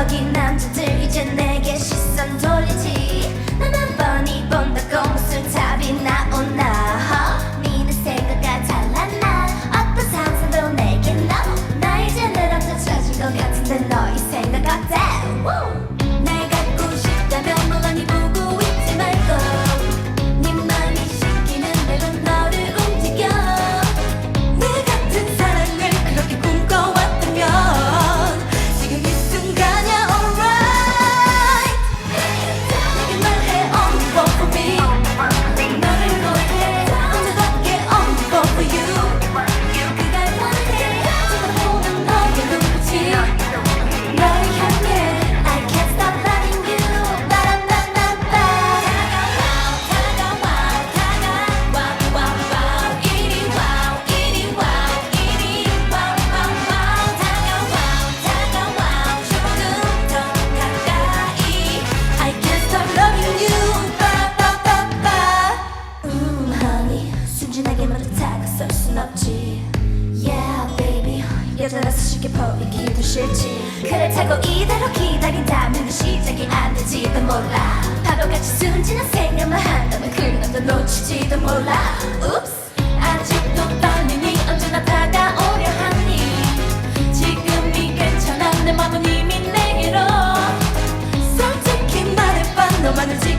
여기 남자들 이제 내게 시선 쓸 순 없지. Yeah baby. 여자라서 쉽게 보이기도 싫지. 그래 타고 이대로 기다린다면 시작이 안 될지도 몰라. 바보같이 순진한 생각만 한다면 그놈도 놓치지도 몰라. Oops. 아직도 떨리니 언제나 다가오려 하니. 지금이 괜찮아. 내 맘은 이미 내게로. 솔직히 말해봐. 너만을 지